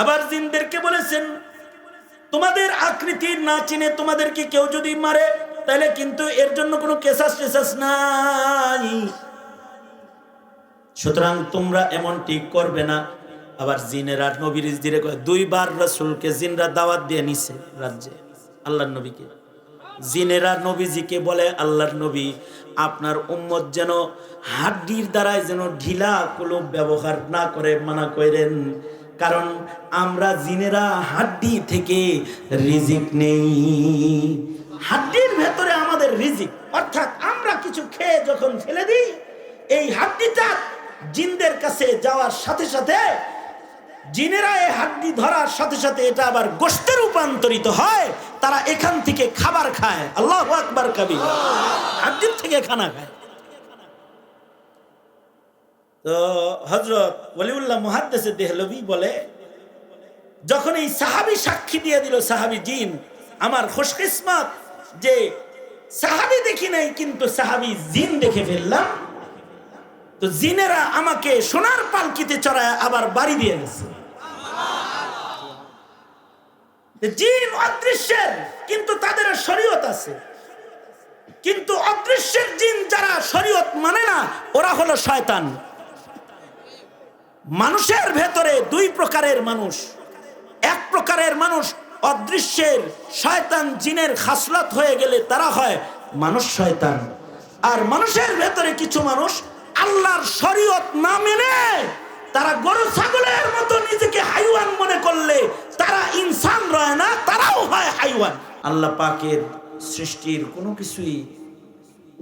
আবার জিনদেরকে বলেছেন, তোমাদের আকৃতি না চিনে তোমাদেরকে কেউ যদি মারে, তাহলে কিন্তু এর জন্য কোনো কেসাস টেসাস নাই। সুতরাং তোমরা এমন ঠিক করবে না। আবার জিনেরা নবীর দিরে দুইবার রসুলকে জিনরা দাওয়াত দিয়ে নিছে রাজ্যে, আল্লাহর নবীকে। জিনেরা নবীজিকে বলে, আল্লাহর নবী, আপনার উম্মত যেন হাড্ডির দ্বারাই যেন ঢিলা কুলো ব্যবহার না করে, মানা করেন। কারণ আমরা জিনেরা হাড্ডি থেকে রিজিক নেই। হাড্ডির ভেতরে আমাদের রিজিক। অর্থাৎ আমরা কিছু খেয়ে যখন ফেলে দিই, এই হাড্ডিটা জিনদের কাছে যাওয়ার সাথে সাথে জিনেরা এই হাড্ডি ধরার সাথে সাথে এটা আবার গোষ্ঠে রূপান্তরিত হয়। তারা এখান থেকে খাবার খায়। আল্লাহ আকবার কবি হাড্ডির থেকে খানা খায়। তো হজরত ওলিউল্লাহ মহাদ্দেশে দেহলবি বলে, যখন এই সাহাবি সাক্ষী দিয়ে দিল, সাহাবি জিন, আমার খুশকিসমত যে সাহাবি দেখি নাই, কিন্তু সাহাবি জিন দেখে ফেললাম, তো জিনেরা আমাকে সোনার পালকিতে চড়ায় আবার বাড়ি দিয়ে গেছে। জিন অদৃশ্যের, কিন্তু তাদের শরীয়ত আছে। কিন্তু অদৃশ্যের জিন যারা শরীয়ত মানে না, ওরা হলো শয়তান। মানুষের ভেতরে দুই প্রকারের মানুষ। এক প্রকারের মানুষ অদৃশ্যের শয়তান জিনের খাসলত হয়ে গেলে তারা হয় মানুষ শয়তান। আর মানুষের ভেতরে কিছু মানুষ আল্লাহর শরীয়ত না মেনে তারা গরু ছাগলের মতো নিজেকে হাইওয়ান মনে করলে তারা ইনসান রয় না, তারাও হয় হাইওয়ান। আল্লাহ পাকের সৃষ্টির কোনো কিছুই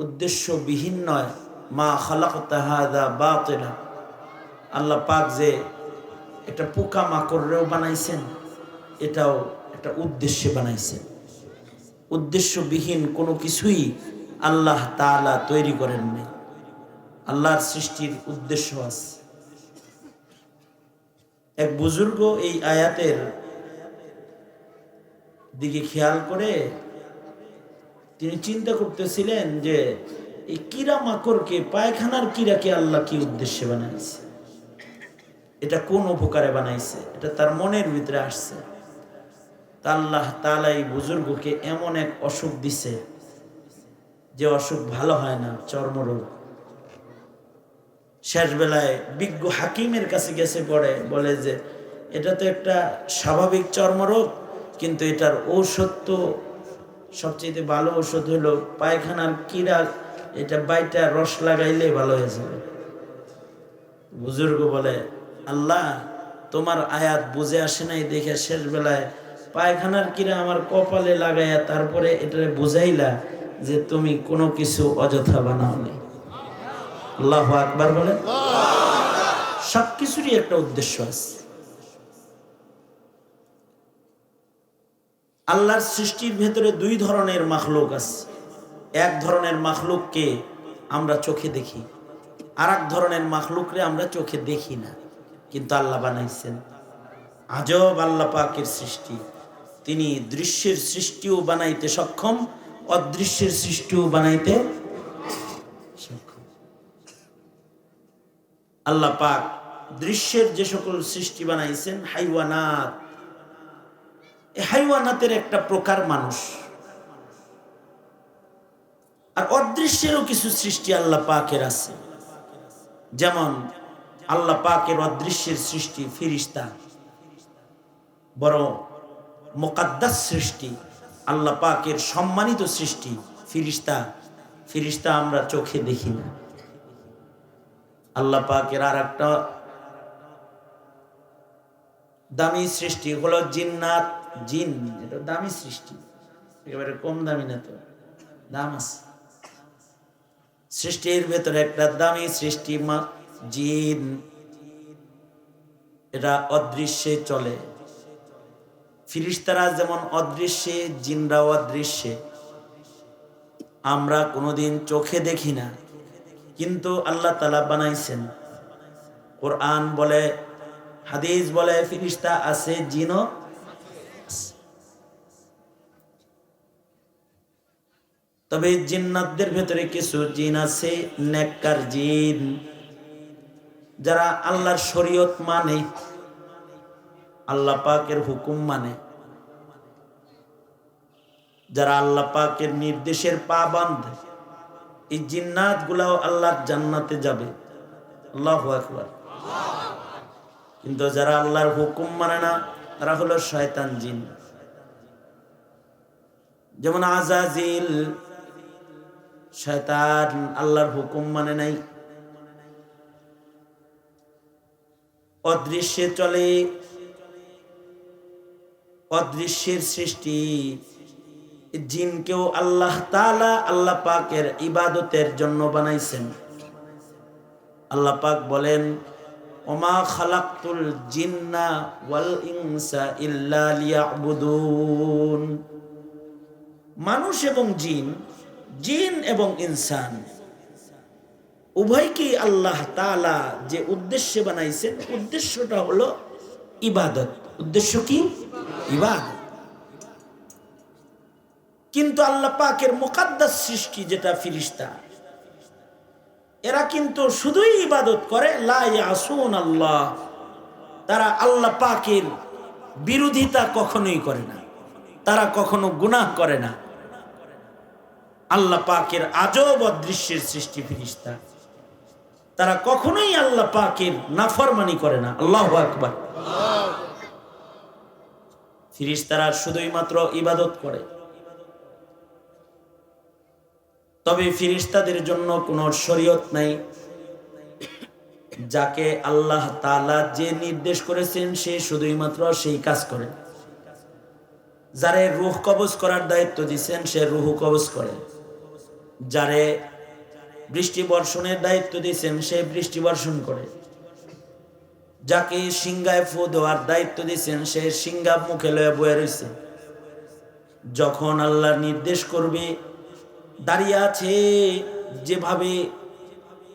উদ্দেশ্যবিহীন নয়। মা খালাক তাহাদা বাতেনা আল্লাহ পাক যে একটা পোকা মাকড়রেও বানাইছেন, এটাও একটা উদ্দেশ্যে বানাইছেন। উদ্দেশ্যবিহীন কোনো কিছুই আল্লাহ তাআলা তৈরি করেন নাই। আল্লাহর সৃষ্টির উদ্দেশ্য আছে। এক বুজুর্গ এই আয়াতের দিকে খেয়াল করে তিনি চিন্তা করতেছিলেন যে, এই কিরা মাকড়কে পায়খানার কিরাকে আল্লাহ কি উদ্দেশ্যে বানাইছে? এটা কোন উপকারে বানাইছে? এটা তার মনের ভিতরে আসছে। আল্লাহ তালা এই বুজুর্গকে এমন এক অসুখ দিছে যে অসুখ ভালো হয় না, চর্মরোগ। শেষ বেলায় বিজ্ঞ হাকিমের কাছে গেছে পড়ে বলে যে, এটা তো একটা স্বাভাবিক চর্মরোগ, কিন্তু এটার ঔষধ তো সবচেয়ে ভালো ঔষধ হলো পায়খানার কিরা, এটা বাইটা রস লাগাইলে ভালো হয়ে যাবে। বুজুর্গ বলে আল্লাহ, তোমার আয়াত বুঝে আসে নাই দেখে শেষ বেলায় পায়খানার কিরা আমার কপালে লাগাইয়া তারপরে এটা বুঝাইলা যে তুমি কোনো কিছু অযথা বানাওনি। আল্লাহ আকবার বলে সব কিছুরই একটা উদ্দেশ্য আছে। আল্লাহর সৃষ্টির ভেতরে দুই ধরনের মাখলুক আছে। এক ধরনের মাখলুককে আমরা চোখে দেখি আর এক ধরনের মাখলুকরে আমরা চোখে দেখি না। কিন্তু আল্লাহ বানাইছেন। আজব আল্লাহ পাকের সৃষ্টি। তিনি দৃশ্যের সৃষ্টিও বানাইতে সক্ষম, অদৃশ্যের সৃষ্টিও বানাইতে আল্লাহ পাক দৃশ্যের যে সকল সৃষ্টি বানাইছেন, হাইওয়ানাত। হাইওয়ানাতের একটা প্রকার মানুষ। আর অদৃশ্যেরও কিছু সৃষ্টি আল্লাহ পাকের আছে। যেমন আল্লাহ পাকের অদৃশ্যের সৃষ্টি ফিরিস্তা বড় মোকাদ্দাস সৃষ্টি, আল্লাহ পাকের সম্মানিত সৃষ্টি ফিরিস্তা ফিরিস্তা আমরা চোখে দেখি না। আল্লাহ পাকের আর একটা দামি সৃষ্টি হলো জিন্নাত, জিন, এটা দামি সৃষ্টি, একেবারে কম দামি না তো, দাম আছে। সৃষ্টির ভেতরে একটা দামি সৃষ্টি জিন এটা অদৃশ্যে চলে। ফিরিস্তারা যেমন অদৃশ্যে জিনরা অদৃশ্যে। আমরা কোনোদিন চোখে দেখি না, কিন্তু আল্লাহ তালা বানাইছেন। কোরআন বলে, হাদিস বলে, ফিরিস্তা আছে, জিনও তবে জিন্নাতদের ভেতরে কিছু জিন আছে, নেককার জিন। যারা আল্লাহর শরীয়ত মানে আল্লাহ পাকের হুকুম মানে যারা আল্লাহ পাকের নির্দেশের পা বাঁধে এই জিন্নাত গুলাও আল্লাহর জান্নাতে যাবে। আল্লাহ আকবার। কিন্তু যারা আল্লাহর হুকুম মানে না, তারা হলো শয়তান জিন। যেমন আজাজিল, শয়তান আল্লাহর হুকুম মানে নাই। অদৃশ্যে চলে। অদৃশ্যের সৃষ্টি। জিনকেও আল্লাহ তালা আল্লাহ পাকের ইবাদতের জন্য বানাইছেন। আল্লাহ পাক বলেন, ওমা খালাক্তুল জিন্না ইল্লা মানুষ এবং জিন জিন এবং ইনসান। উভয়কেই আল্লাহ তালা যে উদ্দেশ্যে বানাইছেন, উদ্দেশ্যটা হলো ইবাদত। উদ্দেশ্য কি? ইবাদত। কিন্তু আল্লাহ পাকের মোকাদ্দাস সৃষ্টি যেটা ফিরিস্তা, এরা কিন্তু শুধুই ইবাদত করে লাসুন আল্লাহ তারা আল্লাহ পাকের বিরোধিতা কখনোই করে না, তারা কখনো গুনাহ করে না। আল্লাহ পাকের আজব অদৃশ্যের সৃষ্টি ফিরিস্তা। তারা কখনোই আল্লাহ পাকের নাফরমানি করে না। আল্লাহ আকবার। ফিরিস্তারা শুধুই মাত্র ইবাদত করে। তবে ফিরিস্তাদের জন্য কোনো শরীয়ত নাই, যাকে আল্লাহ তালা যে নির্দেশ করেছেন, সে শুধুই মাত্র সেই কাজ করে। যারে রুহ কবজ করার দায়িত্ব দিচ্ছেন সে রুহ কবজ করে। যারে বৃষ্টি বর্ষণের দায়িত্ব দিচ্ছেন সে বৃষ্টি বর্ষণ করে। যাকে সিংগায় ফু দেওয়ার দায়িত্ব দিচ্ছেন সে সিংহা মুখে লয়ে বয়ে রয়েছে যখন আল্লাহ নির্দেশ করবে, দাঁড়িয়ে আছে, যেভাবে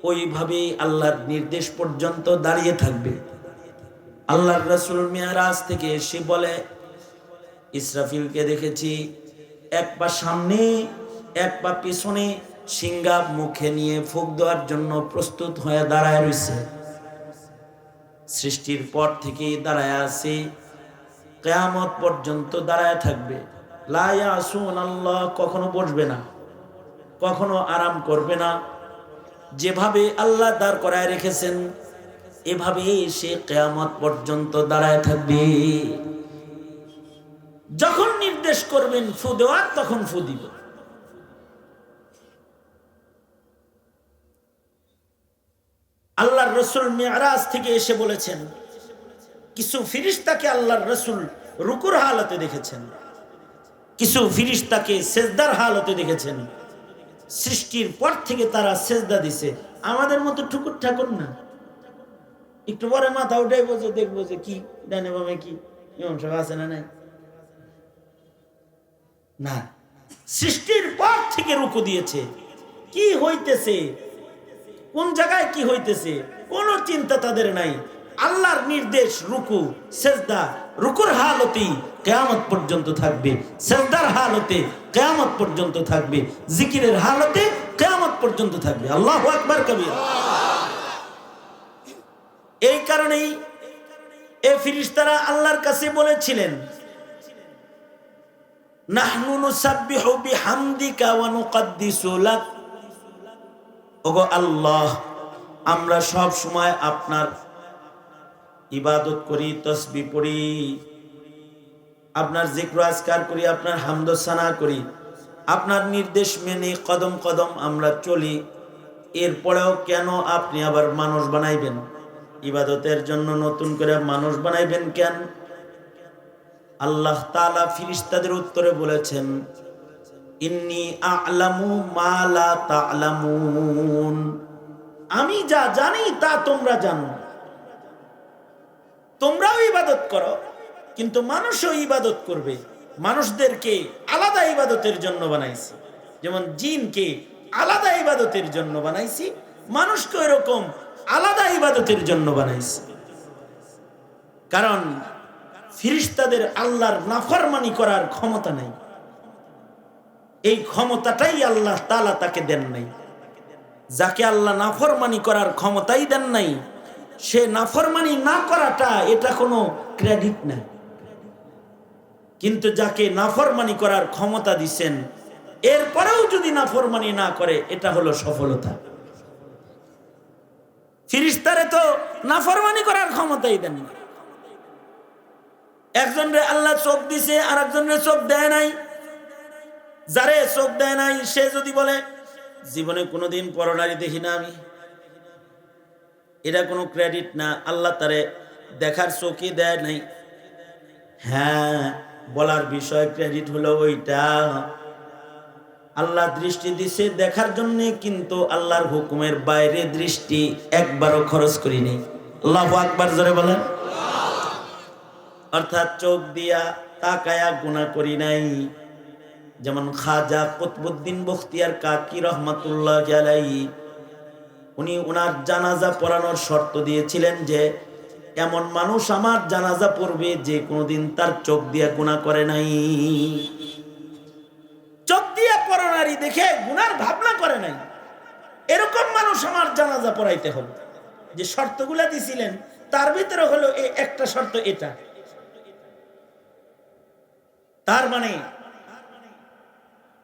ওইভাবে আল্লাহর নির্দেশ পর্যন্ত দাঁড়িয়ে থাকবে। আল্লাহর রসুল মেয়ারাজ থেকে সে বলে, ইসরাফিলকে দেখেছি, এক পা সামনে, এক পা পিছনে সিঙ্গা মুখে নিয়ে ফুক দেওয়ার জন্য প্রস্তুত হয়ে দাঁড়ায় রয়েছে সৃষ্টির পর থেকে দাঁড়ায় আছে। কেয়ামত পর্যন্ত দাঁড়ায় থাকবে। আসুন আল্লাহ কখনো বসবে না, কখনো আরাম করবে না। যেভাবে আল্লাহ দাঁড় করায় রেখেছেন এভাবে সে কেয়ামত পর্যন্ত দাঁড়ায় থাকবে। যখন নির্দেশ করবেন ফু দেওয়ার, তখন ফু দিব আল্লাহর রসুল মেয়ারাজ থেকে এসে বলেছেন, কিছু ফিরিস্তাকে আল্লাহর রসুল রুকুর হালতে দেখেছেন, কিছু ফিরিস্তাকে সেজদার হালতে দেখেছেন। সৃষ্টির পর থেকে তারা সেজদা দিছে। আমাদের মতো ঠুকুর ঠাকুর না। একটু পরে মাথা উঠাই বসে দেখব যে কি, ডানে বামে কি, ইমাম সাহেব আছে না নাই? না। সৃষ্টির পর থেকে রুকু দিয়েছে। কি হইতেছে? কোন জায়গায় কি হইতেছে? কোন চিন্তা তাদের নাই। আল্লাহর নির্দেশ রুকু, সেজদা, রুকুর হালতেই কেয়ামত পর্যন্ত থাকবে। সেজদার হালতে কেয়ামত পর্যন্ত থাকবে। জিকিরের হালতে কেয়ামত পর্যন্ত থাকবে। আল্লাহ আকবার কবির। এই কারণেই এ ফিরিস্তারা আল্লাহর কাছে বলেছিলেন, নাহনু নুসাব্বিহু বিহামদিকা ওয়া নুকদ্দিসু লাক ওগো আল্লাহ, আমরা সব সময় আপনার ইবাদত করি, তসবি পড়ি, আপনার জিক্র আজকার করি, আপনার হামদসানা করি। আপনার নির্দেশ মেনে কদম কদম আমরা চলি। এরপরেও কেন আপনি আবার মানুষ বানাইবেন? ইবাদতের জন্য নতুন করে মানুষ বানাইবেন কেন? আল্লাহ তালা ফিরিস্তাদের উত্তরে বলেছেন ইন্নি আলামু মালা তালামুন। আমি যা জানি, তা তোমরা জানো। তোমরাও ইবাদত করো, কিন্তু মানুষও ইবাদত করবে। মানুষদেরকে আলাদা ইবাদতের জন্য বানাইছি। যেমন জিনকে আলাদা ইবাদতের জন্য বানাইছি, মানুষকে এরকম আলাদা ইবাদতের জন্য বানাইছি। কারণ ফিরিস্তাদের আল্লাহর নাফরমানি করার ক্ষমতা নেই। এই ক্ষমতাটাই আল্লাহ তালা তাকে দেন নাই। যাকে আল্লাহ নাফরমানি করার ক্ষমতাই দেন নাই, সে নাফরমানি না করাটা এটা কোনো ক্রেডিট নাই কিন্তু যাকে নাফরমানি করার ক্ষমতা দিচ্ছেন এরপরেও যদি নাফরমানি না করে, এটা হলো সফলতা। ফিরিস্তারে তো নাফরমানি করার ক্ষমতাই দেন না একজন রে আল্লাহ চোখ দিছে আর একজন রে চোখ দেয় নাই। যারে চোখ দেয় নাই, সে যদি বলে, জীবনে কোনোদিন পরনারী দেখি না আমি। এটা কোনো ক্রেডিট না, আল্লাহ তারে দেখার চোখই দেয় নাই। হ্যাঁ বলার বিষয় ক্রেডিট হলো ওইটা। আল্লাহ দৃষ্টি দিছে, দেখার জন্য কিন্তু আল্লাহর হুকুমের বাইরে দৃষ্টি একবারও খরচ করিনি আল্লাহ আকবার, জোরে বলেন। অর্থাৎ চোখ দিয়া তাকায়া গুণা করি নাই। যেমন খাজা কুতবুদ্দিন বখতিয়ার কাকি রহমাতুল্লাহ আলাই উনি ওনার জানাজা পড়ানোর শর্ত দিয়েছিলেন যে, এমন মানুষ আমার জানাজা পড়বে যে কোনোদিন তার চোখ দিয়ে গুণা করে নাই। চোখ দিয়ে পড়ানারি দেখে গুনার ভাবনা করে নাই। এরকম মানুষ আমার জানাজা পড়াইতে হবে। যে শর্তগুলা দিছিলেন, তার ভিতরে হলো এই একটা শর্ত এটা। তার মানে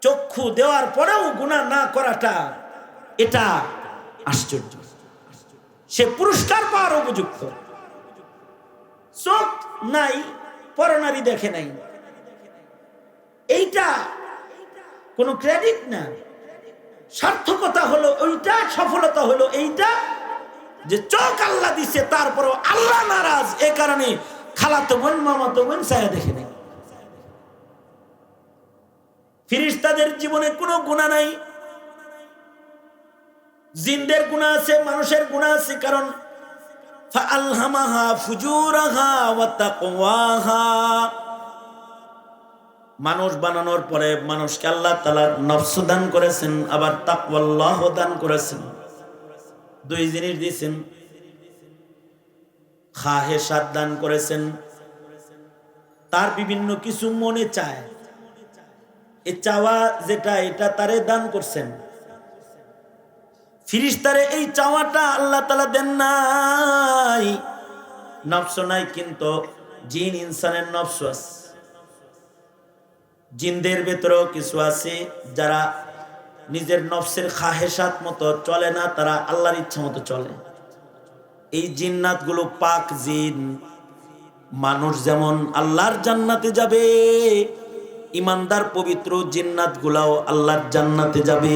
চক্ষু দেওয়ার পরেও গুণা না করাটা, এটা আশ্চর্য। সে পুরস্কার পাওয়ার উপযুক্ত। চোখ নাই পরনারী দেখে নাই। এইটা কোনো ক্রেডিট না। সার্থকতা হলো ওইটা, সফলতা হলো এইটা, যে চোখ আল্লাহ দিছে, তারপরও আল্লাহ নারাজ। এ কারণে খালাতো বোন, মামাতো বোন ছায়া দেখে নেই। ফিরিস্তাদের জীবনে কোনো গুণা নাই। জিনদের গুণা আছে, মানুষের গুণা আছে, কারণ মানুষ বানানোর পরে মানুষকে আল্লাহ তালা নফস দান করেছেন, আবার তাকওয়াল্লাহ দান করেছেন। দুই জিনিস দিয়েছেন। খাহেসাত দান করেছেন। তার বিভিন্ন কিছু মনে চায়। এ চাওয়া যেটা, এটা তারে দান করছেন। ফিরিস্তারে এই চাওয়াটা আল্লাহ তালা দেন নাই। নফস নাই কিন্তু জিন ইনসানের নফস আছে। জিনদের ভেতরেও কিছু আছে, যারা নিজের নফসের খাহেসাত মতো চলে না, তারা আল্লাহর ইচ্ছা মতো চলে। এই জিন্নাতগুলো পাক জিন। মানুষ যেমন আল্লাহর জান্নাতে যাবে ইমানদার, পবিত্র জিন্নাত গুলাও আল্লাহর জান্নাতে যাবে।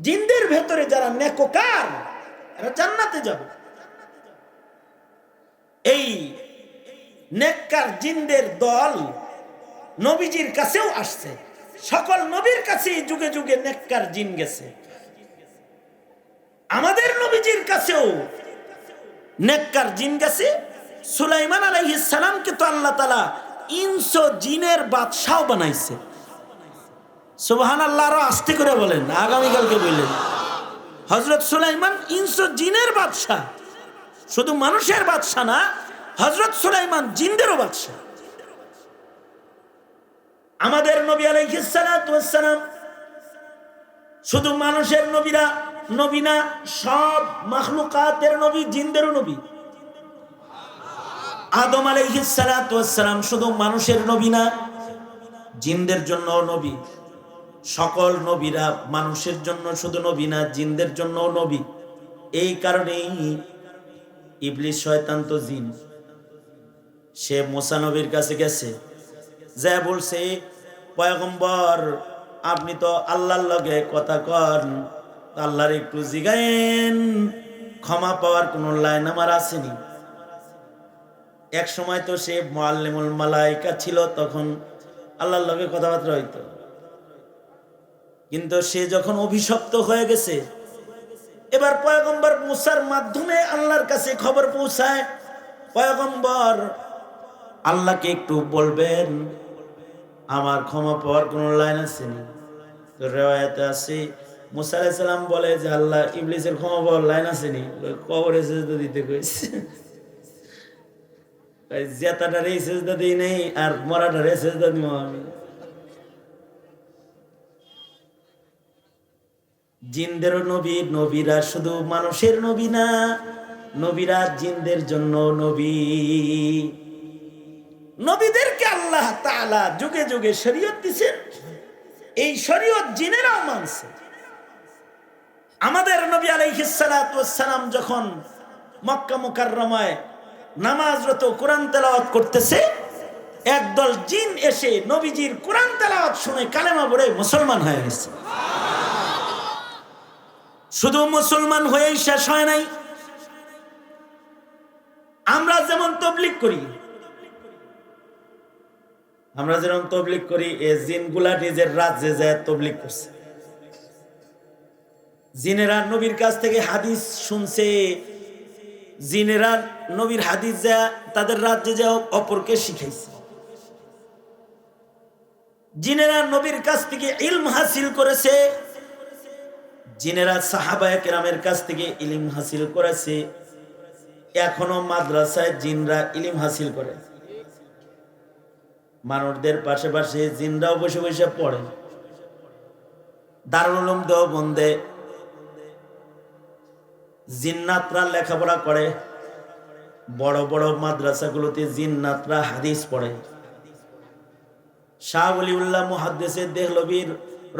জিনদের ভেতরে যারা নেকোকার, এরা জান্নাতে যাবে। এই নেককার জিনদের দল নবীজির কাছেও আসছে। সকল নবীর কাছে যুগে যুগে নেককার জিন গেছে। আমাদের নবীজির কাছেও নেককার জিন গেছে। সুলাইমান আলাইহিস সালামকে তো আল্লাহ তালা ইনসো জিনের বাদশাহ বানাইছে। সুবহান আল্লাহ আরও আস্তে করে বলেন, আগামীকালকে বললেন হজরত সুলাইমান ইনসো জিনের বাদশাহ। শুধু মানুষের বাদশাহ না হজরত সুলাইমান জিনদেরও বাদশাহ। আমাদের নবী আলাইহিসালাম শুধু মানুষের নবীরা, নবী না, সব মাখলুকাতের নবী, জিনদেরও নবী। আদম আলাইহিসালাম শুধু মানুষের নবী না, জিনদের জন্য নবী। সকল নবীরা মানুষের জন্য শুধু নবী না, জিনদের জন্য নবী। এই কারণেই ইবলিশ শয়তান তো জিন। সে মোসা নবীর কাছে গেছে, যা বলছে, পয়গম্বর, আপনি তো আল্লাহর লগে কথা কন আল্লাহর একটু জিগায়েন, ক্ষমা পাওয়ার কোনো লাইন আমার আসেনি। এক সময় তো সে মোয়াল্লিমুল মালাইকা ছিল, তখন আল্লাহর লগে কথাবার্তা হইতো। কিন্তু সে যখন অভিশপ্ত হয়ে গেছে, এবার পয়গম্বর মুসার মাধ্যমে আল্লাহর কাছে খবর পৌঁছায়, পয়গম্বর, আল্লাহকে একটু বলবেন, আমার ক্ষমা পাওয়ার কোন লাইন আছে রেওয়ায়তে আছে, মুসা আলাইসাল্লাম বলে যে, আল্লাহ ইবলিসের ক্ষমা পাওয়ার লাইন আছে নি? কবরে দিতে কইছে। জেতাটা রে সেজদা দিই নেই আর মরাটা রে সেজদা দিব আমি। জিনদেরও নবী, নবীরা শুধু মানুষের নবী না, নবীরা জিনদের জন্য নবী। নবীদেরকে আল্লাহ তাআলা যুগে যুগে শরীয়ত দিছেন, এই শরীয়ত জিনেরাও মানছে। আমাদের নবী আলাইহিসসালাম যখন মক্কা মুকাররমায় নামাজরত কোরআন তেলাওয়াত করতেছে, একদল জিন এসে নবীজির কোরআন তেলাওয়াত শুনে কালেমা পড়ে মুসলমান হয়ে গেছে। শুধু মুসলমান হয়েই শেষ হয় নাই। আমরা যেমন তবলিক করি, আমরা যেমন তবলিক করি, এ জিনগুলা নিজের রাজ্যে যায় তবলিক করছে। জিনেরা নবীর কাছ থেকে হাদিস শুনছে জিনেরা নবীর হাদিস যা, তাদের রাজ্যে যা অপরকে শিখাইছে। জিনেরা নবীর কাছ থেকে ইলম হাসিল করেছে, জিনেরা সাহাবায় কেরামের কাছ থেকে ইলিম হাসিল করেছে। এখনও মাদ্রাসায় জিনরা ইলিম হাসিল করে। মানুষদের পাশে পাশে জিনরাও বসে বসে পড়ে। দারুল উলুম দেওবন্দে জিন্নাতরা লেখাপড়া করে, বড় বড় মাদ্রাসাগুলোতে জিন্নাতরা হাদিস পড়ে। শাহ অলিউল্লাহ মুহাদ্দেসে দেহলবীর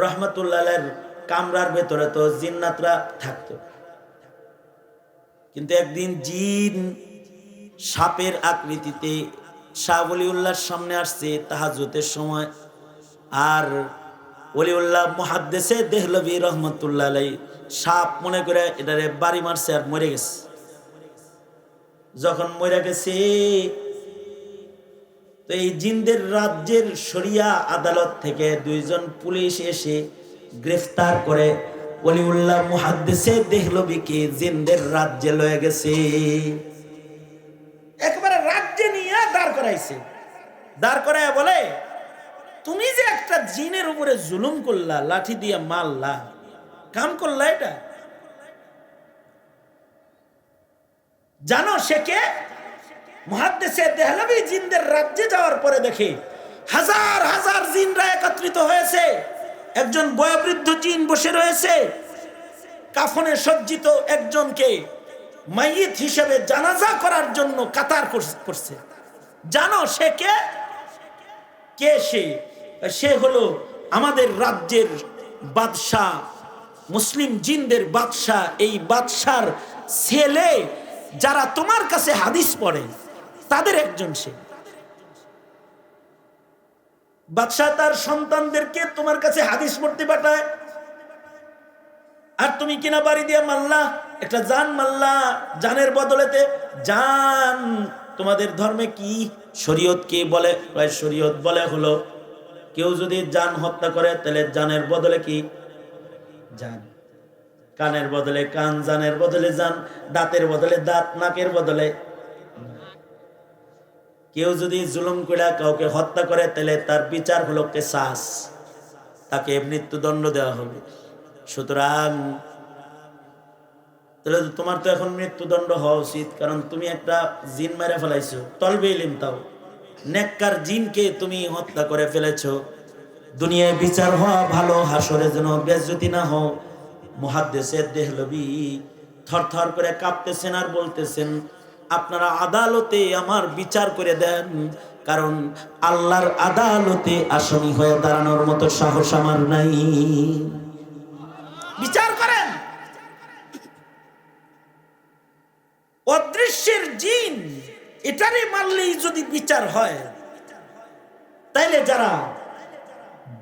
রহমতুল্লাহের কামরার ভেতরে তো জিন্নাতরা থাকতো। কিন্তু একদিন জিন সাপের আকৃতিতে শাহ সামনে আসছে তাহাজুতের সময়, আর অলিউল্লাহ মহাদ্দেশে দেহলবি রহমতুল্লাহ আলাই সাপ মনে করে এটারে বাড়ি মারছে আর মরে গেছে। যখন মরে গেছে, তো এই জিনদের রাজ্যের শরিয়া আদালত থেকে দুইজন পুলিশ এসে গ্রেফতার করে অলিউল্লাহ মহাদ্দেশে মুহাদ্দেসে দেহলবিকে জিন্দের রাজ্যে লয়ে গেছে। একবারে রাজ্যে নিয়ে দাঁড় করাইছে। দাঁড় করায় বলে তুমি যে একটা জিনের উপরে জুলুম করলা, লাঠি দিয়ে মারলা, কাম করলা এটা? জানো সে কে? মহাদ্দেশে দেহলবি জিনদের রাজ্যে যাওয়ার পরে দেখে হাজার হাজার জিনরা একত্রিত হয়েছে। একজন বয়োবৃদ্ধ জিন বসে রয়েছে। কাফনে সজ্জিত একজনকে মাইয়িত হিসেবে জানাজা করার জন্য কাতার কর- করছে। জানো সে কে? কে সে? সে হলো আমাদের রাজ্যের বাদশাহ, মুসলিম জিনদের বাদশাহ। এই বাদশার ছেলে যারা তোমার কাছে হাদিস পড়ে, তাদের একজন সে। বাদশাহ তার সন্তানদেরকে তোমার কাছে হাদিস পড়তে পাঠায়। আর তুমি কিনা বাড়ি দিয়ে মাল্লা, একটা জান মাল্লা, জানের বদলেতে, জান তোমাদের ধর্মে কি? শরীয়ত কে বলে শরীয়ত বলে হলো কেউ যদি জান হত্যা করে, তাহলে জানের বদলে কি? জান। কানের বদলে কান, জানের বদলে জান, দাঁতের বদলে দাঁত, নাকের বদলে। কেউ যদি জুলুম করে কাউকে হত্যা করে, তাহলে তার বিচার হলো কেসাস। তাকে মৃত্যুদণ্ড দেওয়া হবে। সুতরাং তোমার তো এখন মৃত্যুদণ্ড হওয়া উচিত, কারণ তুমি একটা জিন মেরে ফেলাইছো। তলবে ইলিম তাও। নেককার জিনকে তুমি হত্যা করে ফেলেছো। দুনিয়ায় বিচার হওয়া ভালো, হাসরে যেন বেজ্জতি না হও। মহাদ্দেশের দেহলবি থর থর করে কাঁপতেছেন আর বলতেছেন, আপনারা আদালতে আমার বিচার করে দেন, কারণ আল্লাহর আদালতে আসামি হয়ে দাঁড়ানোর মতো সাহস আমার নাই। বিচার করেন। অদৃশ্যের জিন এটারে মারলেই যদি বিচার হয়, তাইলে যারা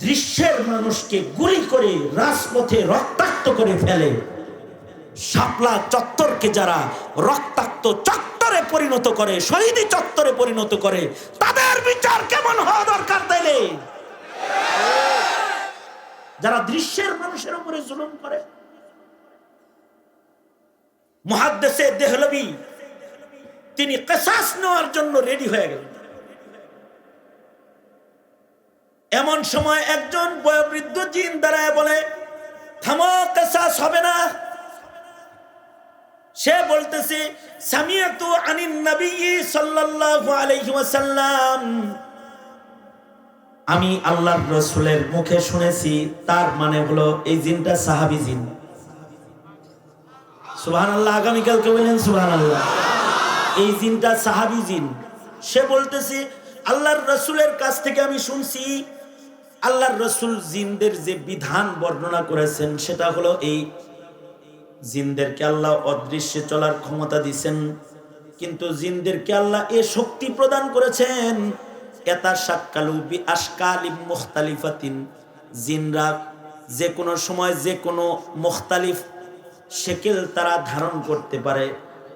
দৃশ্যের মানুষকে গুলি করে রাজপথে রক্তাক্ত করে ফেলে, শাপলা চত্বরকে যারা রক্তাক্ত চত্বরে পরিণত করে, শহীদি চত্বরে পরিণত করে, তাদের বিচার কেমন হওয়া দরকার তাইলে? যারা দৃশ্যের মানুষের উপরে জুলুম করে, মহাদ্দেশে দেহলবি তিনি কেসাস নেওয়ার জন্য রেডি হয়ে গেলেন। এমন সময় একজন বয়োবৃদ্ধ জিন দাঁড়ায় বলে, থামো, কেসাস হবে না। সে বলতেছে, সামিয়াতু আনিন নবী সাল্লাল্লাহু আলাইহি ওয়াসাল্লাম। আমি আল্লাহর রসুলের মুখে শুনেছি, তার মানে হলো এই জিনটা সাহাবি জিন। সুবহানাল্লাহ, আগামীকালকে বললেন সুবহানাল্লাহ। এই জিনটা সাহাবি জিন। সে বলতেছে, আল্লাহর রসুলের কাছ থেকে আমি শুনছি, আল্লাহর রসুল জিনদের যে বিধান বর্ণনা করেছেন, সেটা হলো এই জিনদেরকে আল্লাহ অদৃশ্যে চলার ক্ষমতা দিছেন, কিন্তু জিনদেরকে আল্লাহ এ শক্তি প্রদান করেছেন এতা সাক্কালু বি আশকালিম মুখতালিফাতিন। জিনরা যে কোনো সময় যে কোনো মুখতালিফ শেকেল তারা ধারণ করতে পারে।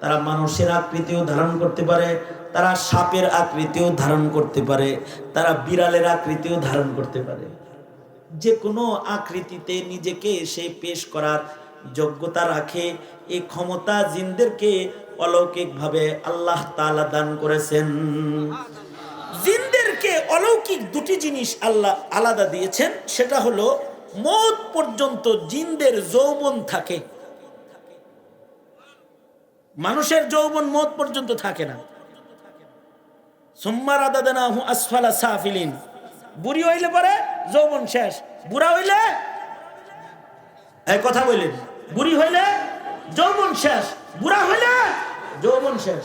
তারা মানুষের আকৃতিও ধারণ করতে পারে, তারা সাপের আকৃতিও ধারণ করতে পারে, তারা বিড়ালের আকৃতিও ধারণ করতে পারে। যে কোনো আকৃতিতে নিজেকে সে পেশ করার যোগ্যতা রাখে এই ক্ষমতা জিনদেরকে অলৌকিকভাবে আল্লাহ তাআলা দান করেছেন। জিনদেরকে অলৌকিক দুটি জিনিস আল্লাহ আলাদা দিয়েছেন, সেটা হলো মৌত পর্যন্ত জিনদের যৌবন থাকে। মানুষের যৌবন মত পর্যন্ত থাকে না। সোম্মার আদাদানাহু আসফালা সাফিলিন। বুড়ি হইলে পরে যৌবন শেষ, বুড়া হইলে কথা বললেন। বুড়ি হইলে যৌবন শেষ, বুড়া হইলে যৌবন শেষ।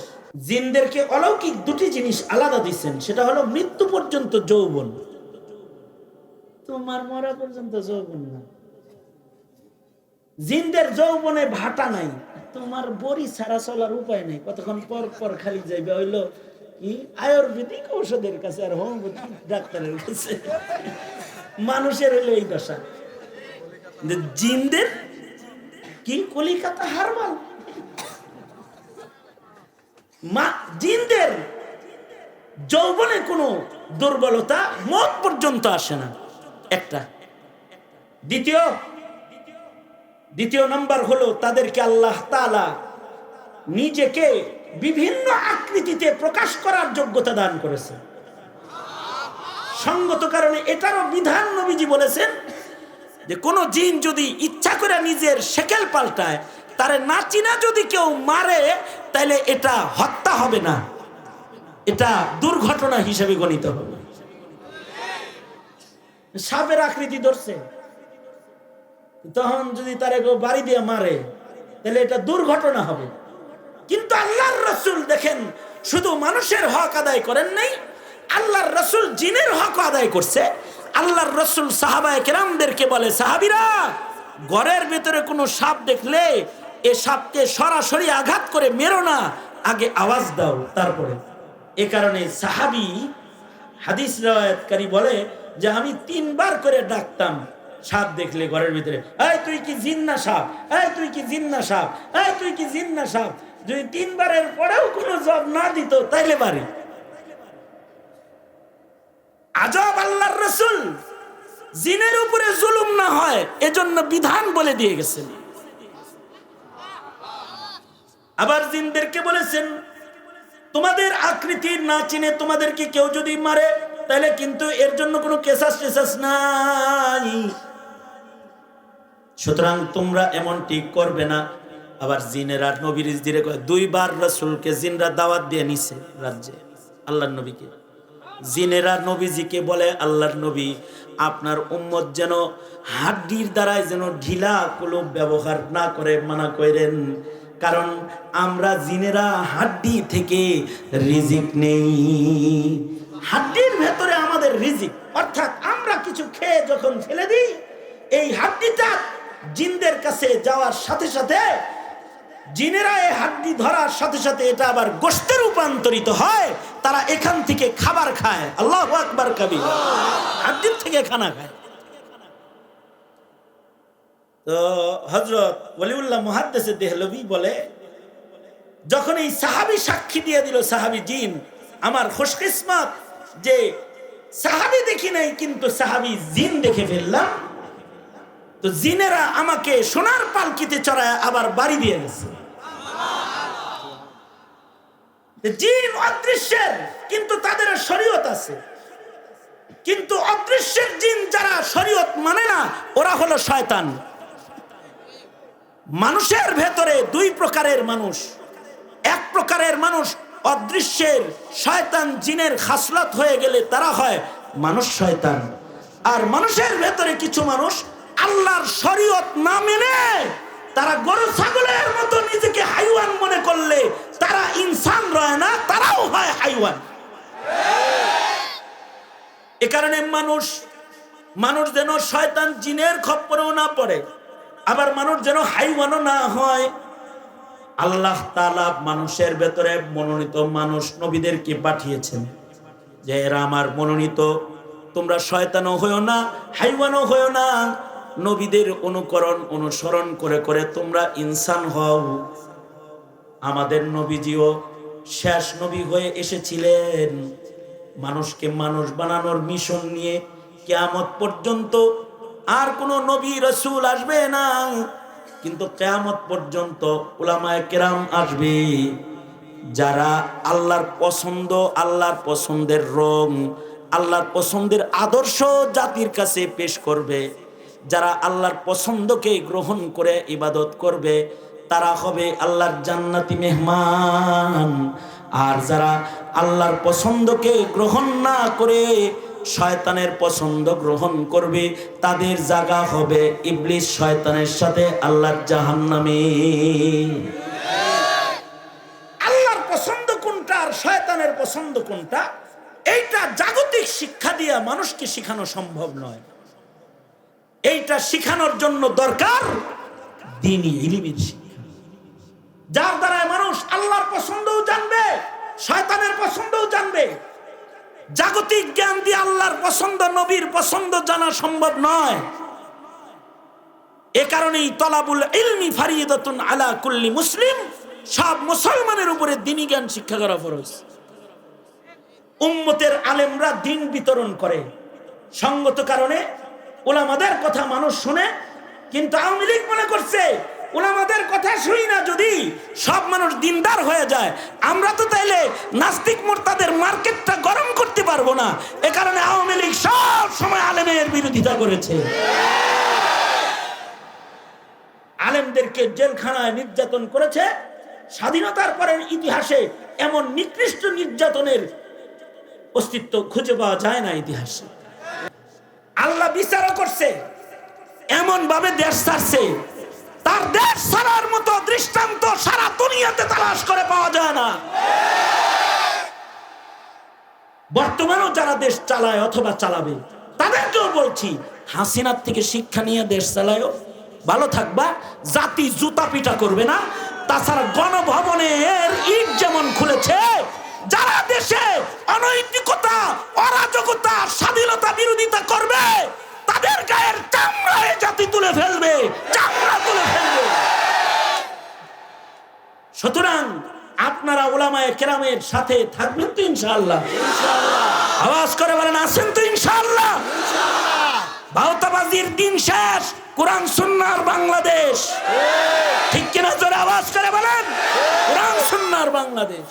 জিনদেরকে অলৌকিক দুটি জিনিস আলাদা দিচ্ছেন, সেটা হলো মৃত্যু পর্যন্ত যৌবন। তোমার মরা পর্যন্ত যৌবন না। জিনদের যৌবনে ভাটা নাই। তোমার বড়ি ছাড়া চলার উপায় নেই। কতক্ষণ পর পর খালি যাইবে, হইল কি? আয়ুর্বেদিক ঔষধের কাছে আর হোমিওপ্যাথিক ডাক্তারের কাছে। মানুষের হইল এই দশা। জিনদের কি? কলিকাতা হারবাল। মা, জিনদের যৌবনে কোনো দুর্বলতা মত পর্যন্ত আসে না। একটা। দ্বিতীয় দ্বিতীয় নম্বর হলো তাদেরকে আল্লাহ তাআলা নিজেকে বিভিন্ন আকৃতিতে প্রকাশ করার যোগ্যতা দান করেছে। সঙ্গত কারণে এটারও বিধান নবীজি বলেছেন যে কোনো জিন যদি ইচ্ছা করে নিজের সেকেল পাল্টায়, তারে নাচিনা যদি কেউ মারে তাহলে এটা হত্যা হবে না। এটা দুর্ঘটনা হিসেবে গণিত হবে। সাপের আকৃতি ধরছে। তখন যদি তারে বাড়ি দিয়ে মারে, তাহলে এটা দুর্ঘটনা হবে। কিন্তু আল্লাহর রসুল দেখেন, শুধু মানুষের হক আদায় করেন নাই, আল্লাহর রসুল জিনের হক আদায় করছে। আল্লাহর রসুল সাহাবায় কেরামদেরকে বলে, সাহাবিরা, ঘরের ভেতরে কোনো সাপ দেখলে এ সাপকে সরাসরি আঘাত করে মেরো না। আগে আওয়াজ দাও, তারপরে। এ কারণে সাহাবি হাদিস রায়াতকারী বলে যে, আমি তিনবার করে ডাকতাম সাপ দেখলে ঘরের ভিতরে, এই, তুই কি জিন্না সাপ? এই, তুই কি জিন্না সাপ? এই, তুই কি জিন্না সাপ? যদি তিনবারের পরেও কোনো জব না দিত, তাইলে বাড়ি। আজব আল্লাহর রসুল। জিনের উপরে জুলুম না হয়, এজন্য বিধান বলে দিয়ে গেছেন। আবার জিনদেরকে বলেছেন, তোমাদের আকৃতি না চিনে তোমাদেরকে কেউ যদি মারে তাহলে কিন্তু এর জন্য কোনো কেসাস টেসাস নাই। সুতরাং তোমরা এমন ঠিক করবে না। আবার জিনেরা নবীর দিরে দুইবার রসুলকে জিনরা দাওয়াত দিয়ে নিছে রাজ্যে, আল্লাহর নবীকে। জিনেরা নবীজিকে বলে, আল্লাহর নবী, আপনার উম্মত যেন হাড্ডির দ্বারাই যেন ঢিলা কোনো ব্যবহার না করে মানা করেন। কারণ আমরা জিনেরা হাড্ডি থেকে রিজিক নেই। হাড্ডির ভেতরে আমাদের রিজিক, অর্থাৎ আমরা কিছু খেয়ে যখন ফেলে দিই, এই হাড্ডিটা জিনদের কাছে যাওয়ার সাথে সাথে জিনেরা এই হাড্ডি ধরার সাথে সাথে এটা আবার গোষ্ঠে রূপান্তরিত হয়। তারা এখান থেকে খাবার খায়। আল্লাহ আকবার কবি। হাড্ডির থেকে খানা খায়। তো হজরত ওলিউল্লাহ মহাদ্দেশে দেহলবি বলে, যখন এই সাহাবি সাক্ষী দিয়ে দিল, সাহাবি জিন, আমার খুশকিসমত যে সাহাবি দেখি নাই, কিন্তু সাহাবি জিন দেখে ফেললাম। তো জিনেরা আমাকে সোনার পালকিতে চড়ায় আবার বাড়ি দিয়ে গেছে। জিন অদৃশ্যের, কিন্তু তাদের শরীয়ত আছে। কিন্তু অদৃশ্যের জিন যারা শরীয়ত মানে না, ওরা হলো শয়তান। মানুষের ভেতরে দুই প্রকারের মানুষ। এক প্রকারের মানুষ অদৃশ্যের শয়তান জিনের খাসলত হয়ে গেলে তারা হয় মানুষ শয়তান। আর মানুষের ভেতরে কিছু মানুষ আল্লাহর শরীয়ত না মেনে তারা গরু ছাগলের মতো নিজেকে হাইওয়ান মনে করলে তারা ইনসান রয় না, তারাও হয় হাইওয়ান। এ কারণে মানুষ মানুষ যেন শয়তান জিনের খপ্পরেও না পড়ে, আবার মানুষ যেন হাইওয়ানও না হয়। আল্লাহ তালা মানুষের ভেতরে মনোনীত মানুষ নবীদেরকে পাঠিয়েছেন যে এরা আমার মনোনীত, তোমরা শয়তানও হয়েও না, হাইওয়ানও হয়েও না। নবীদের অনুকরণ, অনুসরণ করে করে তোমরা ইনসান হও। আমাদের নবীজিও শেষ নবী হয়ে এসেছিলেন। মানুষকে মানুষ বানানোর মিশন নিয়ে কেয়ামত পর্যন্ত আর কোন নবী রসুল আসবে না। কিন্তু কেয়ামত পর্যন্ত ওলামায় কেরাম আসবে। যারা আল্লাহর পছন্দ, আল্লাহর পছন্দের রং, আল্লাহর পছন্দের আদর্শ জাতির কাছে পেশ করবে। যারা আল্লাহর পছন্দকে গ্রহণ করে ইবাদত করবে, তারা হবে আল্লাহর জান্নাতি মেহমান। আর যারা আল্লাহর পছন্দকে গ্রহণ না করে শয়তানের পছন্দ গ্রহণ করবে, তাদের জায়গা হবে ইবলিস শয়তানের সাথে আল্লাহর জাহান্নামে। আল্লাহর পছন্দ কোনটা আর শয়তানের পছন্দ কোনটা, এইটা জাগতিক শিক্ষা দিয়ে মানুষকে শেখানো সম্ভব নয়। এইটা শিখানোর জন্য দরকার দিনই যার দ্বারা মানুষ আল্লাহর পছন্দও জানবে, শয়তানের পছন্দও জানবে। জাগতিক জ্ঞান দিয়ে আল্লাহর পছন্দ, নবীর পছন্দ জানা সম্ভব নয়। এ কারণেই তলাবুল ইলমি ফারিদাতুন আলা কুল্লি মুসলিম, সব মুসলমানের উপরে দিনী জ্ঞান শিক্ষা করা ফরজ। উম্মতের আলেমরা দিন বিতরণ করে। সঙ্গত কারণে ওলামাদের কথা মানুষ শুনে, কিন্তু আওয়ামী লীগ মনে করছে, ওলামাদের কথা শুনি না যদি সব মানুষ দিনদার হয়ে যায়। আমরা তো তাইলে নাস্তিক মোর্তাদের মার্কেটটা গরম করতে পারব না। এ কারণে আওয়ামী লীগ সব সময় আলেমের বিরোধিতা করেছে। আলেমদেরকে জেলখানায় নির্যাতন করেছে। স্বাধীনতার পরের ইতিহাসে এমন নিকৃষ্ট নির্যাতনের অস্তিত্ব খুঁজে পাওয়া যায় না ইতিহাসে। আল্লাহ বিচারও করছে এমন ভাবে দেশ ছাড়ছে। তার দেশ ছাড়ার মতো দৃষ্টান্ত সারা দুনিয়াতে তালাশ করে পাওয়া যায় না। বর্তমানেও যারা দেশ চালায় অথবা চালাবে, তাদেরকেও বলছি, হাসিনার থেকে শিক্ষা নিয়ে দেশ চালায়ও, ভালো থাকবা, জাতি জুতা পিটা করবে না। তাছাড়া গণভবনের ইট যেমন খুলেছে যারা দেশে অনৈতিকতা, অরাজকতা, স্বাধীনতা বিরোধিতা করবে, তাদের গায়ের চামড়ায় জাতি তুলে ফেলবে, চামড়া তুলে ফেলবে। সুতরাং আপনারা ওলামায়ে কেরামের সাথে থাকবেন তো ইনশাআল্লাহ। আওয়াজ করে বলেন, আছেন তো ইনশাআল্লাহ? ভাওতাবাজির দিন শেষ, কোরআন সুন্নার বাংলাদেশ। ঠিক কিনা জোরে আওয়াজ করে বলেন? কোরআন সুন্নার বাংলাদেশ।